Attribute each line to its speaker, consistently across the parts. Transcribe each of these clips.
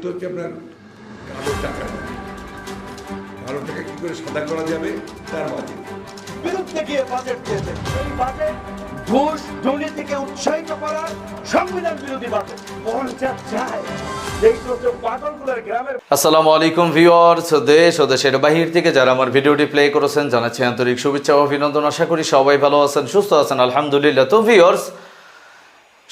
Speaker 1: তো হচ্ছে আপনার কালো টাকা। কালো টাকা কি করে সাদা করা যাবে? তার বাজেট
Speaker 2: বিরুদ্ধে গিয়ে বাজেট দিয়েছে এই বাজেট ঘুষ দুর্নীতিকে উৎসাহিত করার সংবিধান বিরোধী বাজেট চায়।
Speaker 3: আসসালামু আলাইকুম ভিউয়ার্স দেশ ও দেশের বাহির থেকে যারা আমার ভিডিওটি প্লে করেছেন জানাচ্ছি আন্তরিক শুভেচ্ছা ও অভিনন্দন। আশা করি সবাই ভালো আছেন সুস্থ আছেন আলহামদুলিল্লাহ। তো ভিউয়ার্স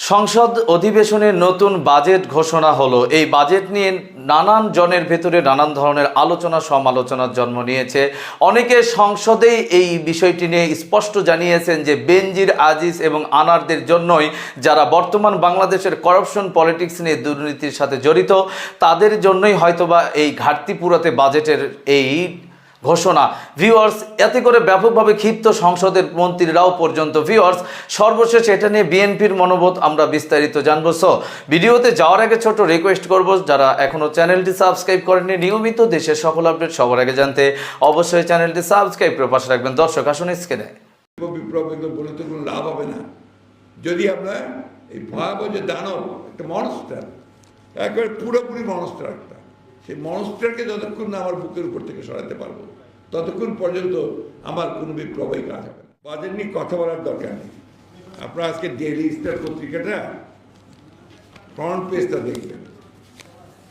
Speaker 3: সংসদ অধিবেশনের নতুন বাজেট ঘোষণা হলো। এই বাজেট নিয়ে নানান জনের ভেতরে নানান ধরনের আলোচনা, সমালোচনার জন্ম নিয়েছে। অনেকে সংসদেই এই বিষয়টি নিয়ে স্পষ্ট জানিয়েছেন যে বেনজির, আজিজ এবং আনারদের জন্যই যারা বর্তমান বাংলাদেশের করাপশন পলিটিক্স নিয়ে দুর্নীতির সাথে জড়িত, তাদের জন্যই হয়তোবা এই ঘাটতি পুরাতে বাজেটের এই ঘোষণা। ভিউয়ার্স এতে করে ব্যাপকভাবে ক্ষিপ্ত সংসদের মন্ত্রীরাও পর্যন্ত। ভিউয়ার্স সর্বশেষ এটা নিয়ে বিএনপির মনোবোধ আমরা বিস্তারিত জানব। সো ভিডিওতে যাওয়ার আগে ছোট রিকোয়েস্ট করব, যারা এখনও চ্যানেলটি সাবস্ক্রাইব করেননি, নিয়মিত দেশের সকল আপডেট সবার আগে জানতে অবশ্যই চ্যানেলটি সাবস্ক্রাইব করে পাশে রাখবেন। দর্শক, আসুন স্ক্রিনে
Speaker 1: বিপ্লব বলে তো কোনো লাভ হবে না। যদি আপনার এই ভয়াবহ যে দানব, একটা মনস্টার পুরোপুরি মনস্টার একটা, সেই মনস্টারকে যতক্ষণ না আমার বুকের উপর থেকে সরাতে পারব ততক্ষণ পর্যন্ত আমার কোনো বিপ্লবই কাজ হবে না। বাজেট নিয়ে কথা বলার দরকার নেই। আপনারা আজকে ডেইলি স্টার পত্রিকাটা ফ্রন্ট পেজটা দেখবেন।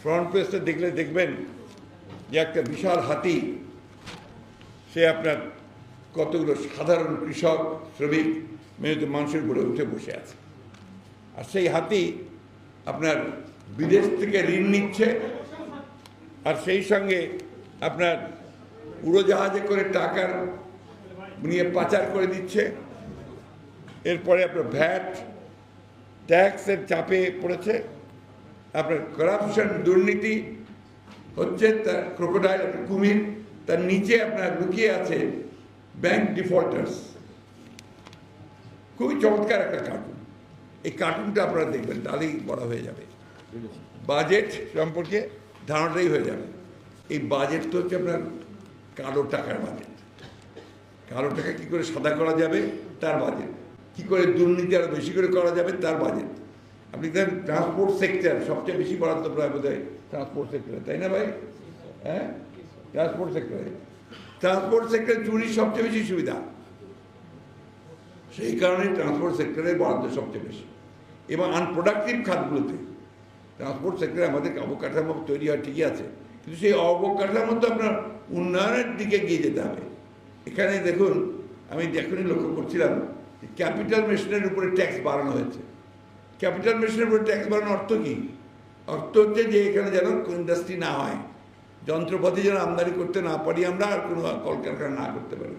Speaker 1: ফ্রন্ট পেজটা দেখলে দেখবেন যে একটা বিশাল হাতি, সে আপনার কতগুলো সাধারণ কৃষক, শ্রমিক, মেহনত মানুষের উপরে উঠে বসে আছে। আর সেই হাতি আপনার বিদেশ থেকে ঋণ নিচ্ছে, আর সেই সঙ্গে আপনার উড়োজাহাজে করে টাকার নিয়ে পাচার করে দিচ্ছে। এরপরে আপনার ভ্যাট ট্যাক্সের চাপে পড়েছে। আপনার করাপশন দুর্নীতি হচ্ছে তার ক্রোকোডাইল কুমির তার নিচে আপনার লুকিয়ে আছে ব্যাংক ডিফল্টার্স। খুবই চমৎকার একটা কার্টুন এই কার্টুনটা আপনারা দেখবেন তাহলেই বড় হয়ে যাবে। বাজেট সম্পর্কে ধারণাটাই হয়ে যাবে। এই বাজেট তো হচ্ছে আপনার কালো টাকার বাজেট। কালো টাকা কী করে সাদা করা যাবে? তার বাজেট। কী করে দুর্নীতি আরও বেশি করে করা যাবে? তার বাজেট। আপনি দেখেন ট্রান্সপোর্ট সেক্টর সবচেয়ে বেশি বরাদ্দ প্রায় বোধ হয় ট্রান্সপোর্ট সেক্টরে তাই না ভাই? হ্যাঁ? ট্রান্সপোর্ট সেক্টরে ট্রান্সপোর্ট সেক্টরে চুরির সবচেয়ে বেশি সুবিধা। সেই কারণে ট্রান্সপোর্ট সেক্টরে বরাদ্দ সবচেয়ে বেশি। এবং আনপ্রোডাক্টিভ খাতগুলোতে ট্রান্সপোর্ট সেক্টরে আমাদের অবকাঠামো তৈরি হয় ঠিকই আছে। কিন্তু সেই অবকাঠামো তো আপনার উন্নয়নের দিকে গিয়ে যেতে হবে। এখানে দেখুন, আমি এখনই লক্ষ্য করছিলাম যে ক্যাপিটাল মেশিনের উপরে ট্যাক্স বাড়ানো হয়েছে। ক্যাপিটাল মেশিনের উপরে ট্যাক্স বাড়ানোর অর্থ কী? অর্থ হচ্ছে যে এখানে যেন ইন্ডাস্ট্রি না হয়, যন্ত্রপাতি যেন আমদানি করতে না পারি আমরা আর কোনো কলকারখানা না করতে পারি।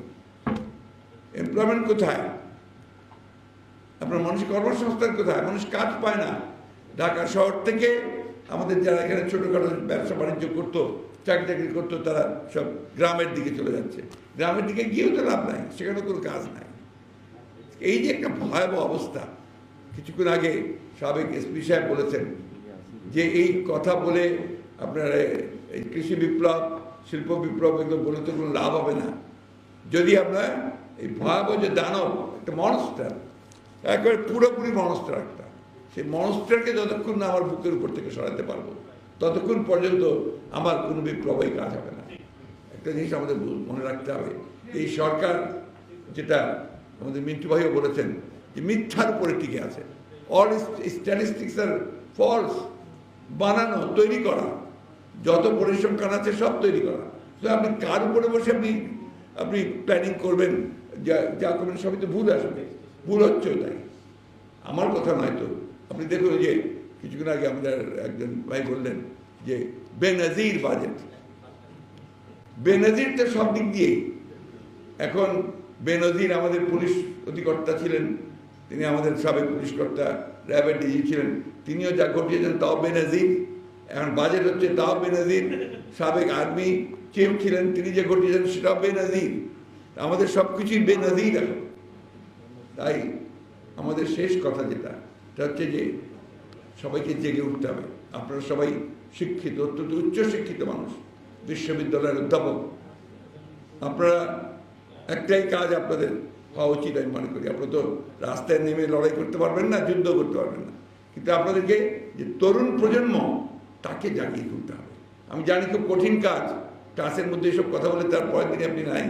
Speaker 1: এমপ্লয়মেন্ট কোথায়? আপনার মানুষ কর্মসংস্থান কোথায়? মানুষ কাজ পায় না। ঢাকা শহর থেকে আমাদের যারা এখানে ছোটোখাটো ব্যবসা বাণিজ্য করতো, চাকরি চাকরি করতো, তারা সব গ্রামের দিকে চলে যাচ্ছে। গ্রামের দিকে গিয়েও তো লাভ নাই সেখানে কোনো কাজ নাই। এই যে একটা ভয়াবহ অবস্থা, কিছুক্ষণ আগে সাবেক এসপি সাহেব বলেছেন যে এই কথা বলে আপনার এই কৃষি বিপ্লব, শিল্প বিপ্লব এগুলো বলে তো কোনো লাভ হবে না। যদি আপনার এই ভয়াবহ যে দানব, একটা মনস্টার, একবারে পুরোপুরি মনস্টার সেই মনস্টারকে যতক্ষণ না আমার বুকের উপর থেকে সরাতে পারব, ততক্ষণ পর্যন্ত আমার কোনো বিপ্লবই কাজ হবে না। একটা জিনিস আমাদের মনে রাখতে হবে, এই সরকার যেটা আমাদের মিন্টু ভাইও বলেছেন যে মিথ্যার উপরে টিকে আছে। অল স্ট্যাটিস্টিক্স আর ফলস বানানো, তৈরি করা, যত পরিসংখ্যান আছে সব তৈরি করা। তো আপনি কার উপরে বসে আপনি আপনি প্ল্যানিং করবেন? যা যা করবেন সবই তো ভুল আসবে। ভুল হচ্ছে তাই। আমার কথা নয় তো। আপনি দেখুন যে কিছুক্ষণ আগে আমাদের একজন ভাই বললেন যে, বেনজির বাজেট। বেনজির তো সব দিক দিয়েই এখন বেনজির আমাদের পুলিশ অধিকর্তা ছিলেন, তিনি আমাদের সাবেক পুলিশ কর্তা, র্যাবের ডিজি ছিলেন, তিনিও যা ঘটিয়েছেন তাও বেনজির। এখন বাজেট হচ্ছে তাও বেনজির। সাবেক আর্মি চিফ ছিলেন, তিনি যে ঘটিয়েছেন সেটাও বেনজির। আমাদের সব কিছুই বেনজির এখন। তাই আমাদের শেষ কথা যেটা সেটা হচ্ছে যে সবাইকে জেগে উঠতে হবে। আপনারা সবাই শিক্ষিত, অত্যন্ত উচ্চ শিক্ষিত মানুষ, বিশ্ববিদ্যালয়ের অধ্যাপক। আপনারা একটাই কাজ আপনাদের হওয়া উচিত আমি মনে করি। আপনারা তো রাস্তায় নেমে লড়াই করতে পারবেন না যুদ্ধ করতে পারবেন না। কিন্তু আপনাদেরকে যে তরুণ প্রজন্ম, তাকে জাগিয়ে তুলতে হবে। আমি জানি খুব কঠিন কাজ, ক্লাসের মধ্যে এসব কথা বলে তার পরের দিনে আপনি নাই।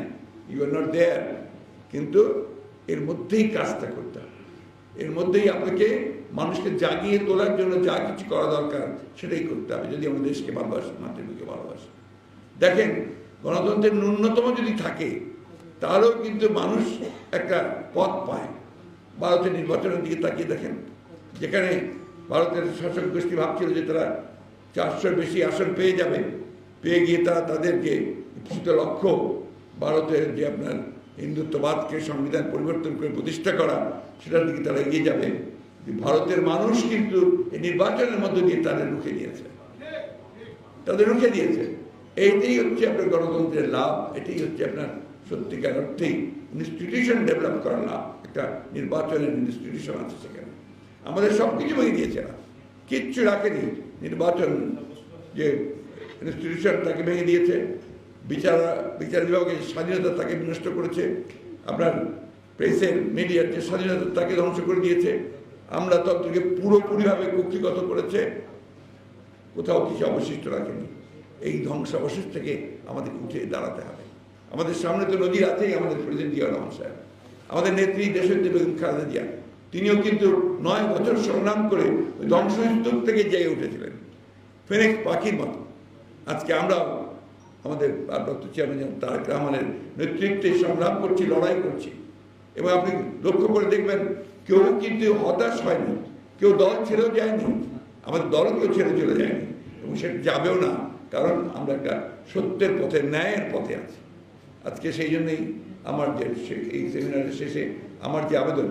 Speaker 1: ইউ আর নট দেয়ার কিন্তু এর মধ্যেই কাজটা করতে হবে। এর মধ্যেই আপনাকে মানুষকে জাগিয়ে তোলার জন্য যা কিছু করা দরকার সেটাই করতে হবে, যদি আমাদের দেশকে ভালোবাসে মাতৃভূমিকে ভালোবাসে। দেখেন, গণতন্ত্রের ন্যূনতম যদি থাকে, তাহলেও কিন্তু মানুষ একটা পথ পায়। ভারতের নির্বাচনের দিকে তাকিয়ে দেখেন, যেখানে ভারতের শাসক গোষ্ঠী ভাবছিল যে তারা চারশোর বেশি আসন পেয়ে যাবে, পেয়ে গিয়ে তারা তাদেরকে ইচ্ছিত লক্ষ্য, ভারতের যে আপনার হিন্দুত্ববাদকে সংবিধান পরিবর্তন করে প্রতিষ্ঠা করা, সেটার দিকে তারা এগিয়ে যাবে। ভারতের মানুষ কিন্তু এই নির্বাচনের মধ্য দিয়ে তাদের রুখে দিয়েছে। তাদের রুখে দিয়েছে। এইটাই হচ্ছে আপনার গণতন্ত্রের লাভ, এটাই হচ্ছে আপনার সত্যিকার অর্থেই ইনস্টিটিউশন ডেভেলপ করার লাভ, একটা নির্বাচনের ইনস্টিটিউশন আছে সেখানে। আমাদের সব কিছু ভেঙে দিয়েছে এরা। কিচ্ছু রাখেনি নির্বাচন যে ইনস্টিটিউশন তাকে ভেঙে দিয়েছে। বিচার বিচার বিভাগের স্বাধীনতা তাকে বিনষ্ট করেছে। আপনার প্রেসের মিডিয়ার যে স্বাধীনতা তাকে ধ্বংস করে দিয়েছে। আমলাতন্ত্রকে পুরোপুরিভাবে কক্ষিগত করেছে। কোথাও কিছু অবশিষ্ট রাখেনি। এই ধ্বংসাবশেষ থেকে আমাদের উঠে দাঁড়াতে হবে। আমাদের সামনে তো নদীর আছেই আমাদের প্রেসিডেন্ট জিয়া রহমান সাহেব। আমাদের নেত্রী দেশের বেগম খালেদা জিয়া, তিনিও কিন্তু নয় বছর সংগ্রাম করে ধ্বংসস্তূপ থেকে জেগে উঠেছিলেন। ফেনেক্স পাখির মতো। আজকে আমরা আমাদের ভারপ্রাপ্ত চেয়ারম্যান তারেক রহমানের নেতৃত্বে সংগ্রাম করছি, লড়াই করছি। এবং আপনি লক্ষ্য করে দেখবেন কেউ কিন্তু হতাশ হয়নি, কেউ দল ছেড়েও যায়নি আমাদের দলও কেউ ছেড়ে চলে যায়নি, এবং সেটা যাবেও না, কারণ আমরা একটা সত্যের পথে, ন্যায়ের পথে আছি। আজকে সেই জন্যই আমার যে এই সেমিনারের শেষে আমার যে আবেদন,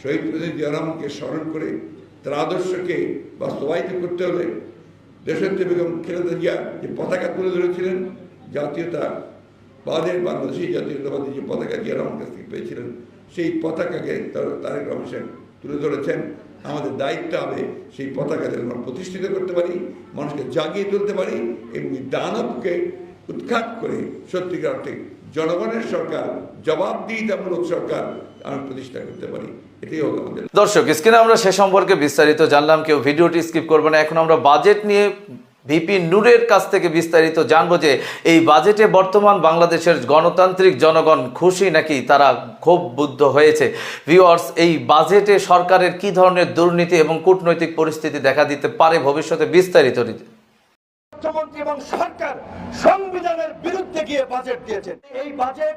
Speaker 1: শহীদ প্রেসিডেন্ট জিয়া রহমানকে স্মরণ করে তার আদর্শকে বাস্তবায়িত করতে হলে দেশত্রী বেগম খালেদা জিয়া যে পতাকা তুলে ধরেছিলেন জাতীয়তা বাদের বাংলাদেশি জাতীয়তাবাদী যে পতাকা জিয়া রহমান কাছ থেকে পেয়েছিলেন সেই পতাকাকে তার- তারেক রহমান তুলে ধরেছেন। আমাদের দায়িত্ব হবে সেই পতাকা যেন আমরা প্রতিষ্ঠিত করতে পারি, মানুষকে জাগিয়ে তুলতে পারি এবং দানবকে উৎখাত করে সত্যিকার অর্থে জনগণের সরকার, জবাবদিহিতামূলক সরকার আমরা প্রতিষ্ঠা করতে পারি। এটাই
Speaker 3: দর্শক, স্ক্রিনে আমরা সে সম্পর্কে বিস্তারিত জানলাম, কেউ ভিডিওটি স্কিপ করবে না। এখন আমরা বাজেট নিয়ে ভিপি নূরের কাছ থেকে বিস্তারিত জানব যে এই বাজেটে বর্তমান বাংলাদেশের গণতান্ত্রিক জনগণ খুশি নাকি তারা খুব বুদ্ধ হয়েছে? ভিওয়ার্স এই বাজেটে সরকারের কি ধরনের দুর্নীতি এবং কূটনৈতিক পরিস্থিতি দেখা দিতে পারে ভবিষ্যতে বিস্তারিত
Speaker 2: অর্থমন্ত্রী এবং সরকার সংবিধানের বিরুদ্ধে গিয়ে বাজেট দিয়েছে এই বাজেট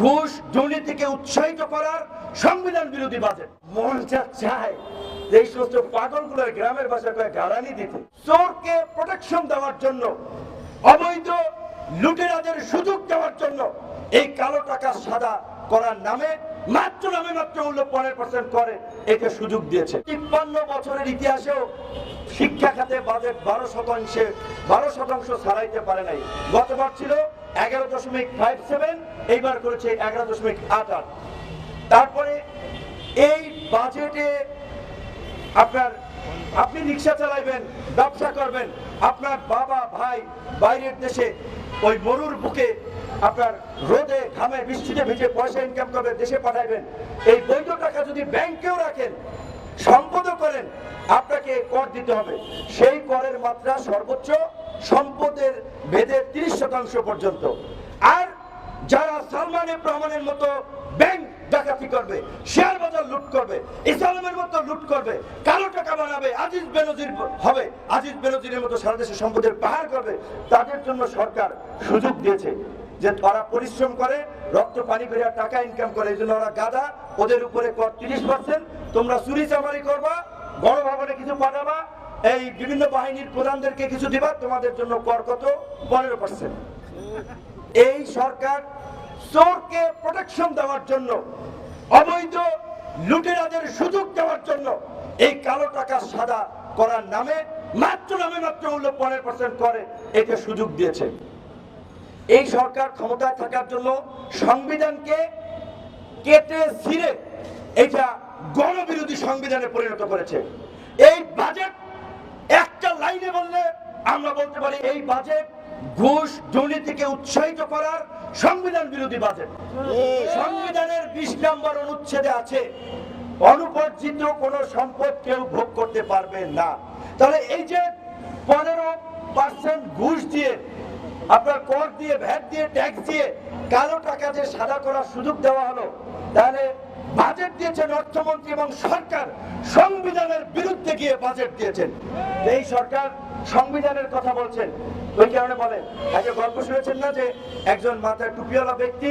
Speaker 2: ঘুষ, দুর্নীতিকে উৎসাহিত করার সংবিধান বিরোধী বাজেট মন যা চায় এই সমস্ত পাগলগুলোর গ্রামের কয়ে গাড়ানি দিতে। চোরকে প্রোটেকশন দেওয়ার জন্য, অবৈধ লুটেরাদের সুযোগ দেওয়ার জন্য এই কালো টাকা সাদা করার নামে মাত্র নামে মাত্র মূল্য পনেরো পার্সেন্ট করে, একে সুযোগ দিয়েছে। তিপ্পান্ন বছরের ইতিহাসেও শিক্ষা খাতে বাজেট বারো শতাংশে, বারো শতাংশ ছাড়াইতে পারে নাই। গতবার ছিল এগারো দশমিক ফাইভ সেভেন এইবার করেছে এগারো দশমিক আট আট। তারপরে এই বাজেটে আপনার, আপনি রিক্সা চালাইবেন, ব্যবসা করবেন, আপনার বাবা, ভাই বাইরের দেশে ওই মরুর বুকে আপনার রোদে ঘামে বৃষ্টিতে ভিজে পয়সা ইনকাম করবে, দেশে পাঠাইবেন। এই বৈধ টাকা যদি ব্যাংকেও রাখেন, সম্পদও করেন, আপনাকে কর দিতে হবে। সেই করের মাত্রা সর্বোচ্চ সম্পদের ভেদে তিরিশ শতাংশ পর্যন্ত। আর যারা সালমান এফ রহমানের মতো ব্যাংক ডাকাতি করবে, শেয়ার বাজার লুট করবে, ইসলামের মতো লুট করবে, কালো টাকা বানাবে, আজিজ বেনজির হবে, আজিজ বেনজিরের মতো সারা দেশে সম্পদের পাহাড় করবে, তাদের জন্য সরকার সুযোগ দিয়েছে। যে তারা পরিশ্রম করে, রক্ত, পানি বেরিয়ে টাকা ইনকাম করে, এই জন্য ওরা গাদা। ওদের উপরে কর তিরিশ পার্সেন্ট তোমরা চুরি চামারি করবা বড় ভবনে কিছু পাঠাবা, এই বিভিন্ন বাহিনীর প্রধানদেরকে কিছু দিবা, তোমাদের জন্য কর কত? পনেরো পার্সেন্ট এই সরকার চোরকে প্রোটেকশন দেওয়ার জন্য, অবৈধ লুটেরাদের সুযোগ দেওয়ার জন্য এই কালো টাকা সাদা করার নামে, মাত্র নামে মাত্র মূল্য পনেরো পার্সেন্ট করে, একে সুযোগ দিয়েছে। এই সরকার ক্ষমতায় থাকার জন্য সংবিধানকে কেটে ছিঁড়ে এটা গণবিরোধী সংবিধানে পরিণত করেছে। এই বাজেট একটা লাইনে বললে আমরা বলতে পারি এই বাজেট ঘুষ দুর্নীতিকে উৎসাহিত করার সংবিধান বিরোধী বাজেট সংবিধানের বিশ নম্বর অনুচ্ছেদে আছে অনুপার্জিত কোন সম্পদ কেউ ভোগ করতে পারবে না। তাহলে এই যে পনেরো পার্সেন্ট ঘুষ দিয়ে আপনার কর দিয়ে, ভ্যাট দিয়ে, ট্যাক্স দিয়ে কালো টাকা যে সাদা করার সুযোগ দেওয়া হলো। তাহলে বাজেট দিয়েছেন অর্থমন্ত্রী এবং সরকার সংবিধানের বিরুদ্ধে গিয়ে বাজেট দিয়েছেন। এই সরকার সংবিধানের কথা বলছেন। ওই কারণে বলেন আগে গল্প শুনেছেন না যে একজন মাথায় টুপিওয়ালা ব্যক্তি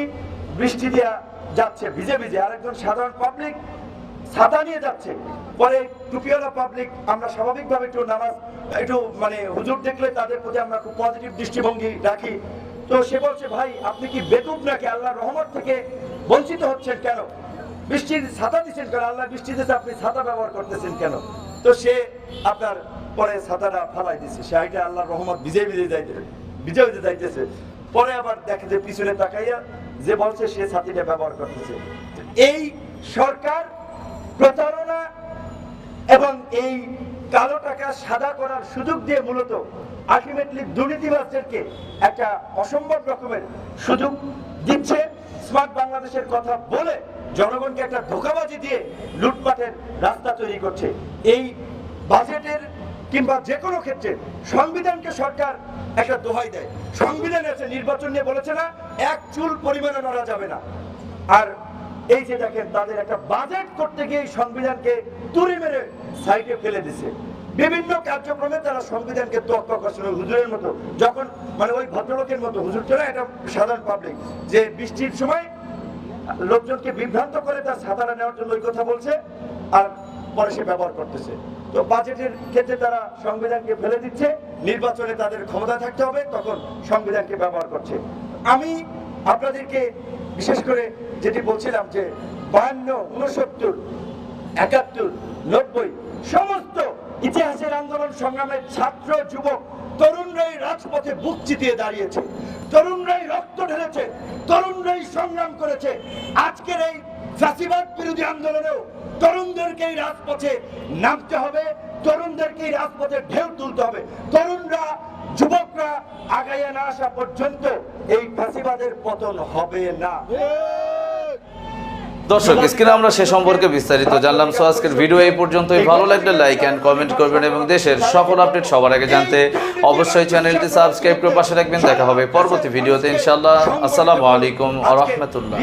Speaker 2: বৃষ্টি দিয়া যাচ্ছে, ভিজে ভিজে, আরেকজন সাধারণ পাবলিক ছাতা নিয়ে যাচ্ছে। পরে টুপিওয়ালা পাবলিক আমরা স্বাভাবিকভাবে একটু নামাজ, একটু মানে হুজুর দেখলে তাদের প্রতি আমরা খুব পজিটিভ দৃষ্টিভঙ্গি রাখি। তো সে বলছে, ভাই, আপনি কি বেকুব নাকি? আল্লাহ রহমত থেকে বঞ্চিত হচ্ছেন কেন? বৃষ্টির ছাতা দিচ্ছেন কেন? আল্লাহ বৃষ্টি দিচ্ছে আপনি ছাতা ব্যবহার করতেছেন কেন? তো সে আপনার পরে ছাতাটা ফালাই দিচ্ছে সে আইটা আল্লাহর রহমত ভিজে ভিজে যাইতে, ভিজে ভিজে যাইতেছে। পরে আবার দেখে যে পিছনে তাকাইয়া যে বলছে, সে ছাতিটা ব্যবহার করতেছে। এই সরকার প্রতারণা এবং এই কালো টাকা সাদা করার সুযোগ দিয়ে মূলত আলটিমেটলি দুর্নীতিবাজদেরকে একটা অসম্ভব রকমের সুযোগ দিচ্ছে। স্মার্ট বাংলাদেশের কথা বলে জনগণকে একটা ধোকাবাজি দিয়ে লুটপাটের রাস্তা তৈরি করছে। এই বাজেটের কিংবা যে কোনো ক্ষেত্রে সংবিধানকে সরকার একটা দোহাই দেয়। সংবিধান আছে, নির্বাচন নিয়ে বলেছে না, এক চুল পরিমাণে নড়া যাবে না। আর এই যে দেখেন, তাদের একটা বাজেট করতে গিয়ে সংবিধানকে তুড়ি মেরে সাইডে ফেলে দিছে। বিভিন্ন কার্যক্রমে তারা সংবিধানকে তোয়াক্কা করছিল হুজুরের মতো। যখন মানে ওই ভদ্রলোকের মতো হুজুর না, এটা সাধারণ পাবলিক যে বৃষ্টির সময় লোকজনকে বিভ্রান্ত করে তার ছাতাটা নেওয়ার জন্য ওই কথা বলছে আর পরে সে ব্যবহার করতেছে। তো বাজেটের ক্ষেত্রে তারা সংবিধানকে ফেলে দিচ্ছে, নির্বাচনে তাদের ক্ষমতা থাকতে হবে, তখন সংবিধানকে ব্যবহার করছে। আমি আপনাদেরকে বিশেষ করে যেটি বলছিলাম যে বায়ান্ন উনসত্তর একাত্তর, নব্বই, সমস্ত ইতিহাসের আন্দোলন সংগ্রামের ছাত্র, যুবক, তরুণরাই রাজপথে বুক চিতিয়ে দাঁড়িয়েছে। তরুণরাই রক্ত ঢেলেছে, তরুণরাই সংগ্রাম করেছে। আজকের এই ফাঁসিবাদ বিরোধী আন্দোলনেও তরুণদেরকে এই রাজপথে নামতে হবে, তরুণদেরকে এই রাজপথে ঢেউ তুলতে হবে। তরুণরা যুবকরা আগাইয়া না আসা পর্যন্ত এই ফাঁসিবাদের পতন হবে না।
Speaker 3: দর্শক, স্ক্রিনে আমরা সে সম্পর্কে বিস্তারিত জানলাম। সো আজকের ভিডিও এই পর্যন্তই। ভালো লাগলে লাইক অ্যান্ড কমেন্ট করবেন এবং দেশের সকল আপডেট সবার আগে জানতে অবশ্যই চ্যানেলটি সাবস্ক্রাইব করে পাশে রাখবেন। দেখা হবে পরবর্তী ভিডিওতে ইনশাআল্লাহ। আসসালামু আলাইকুম আ রহমতুল্লাহ।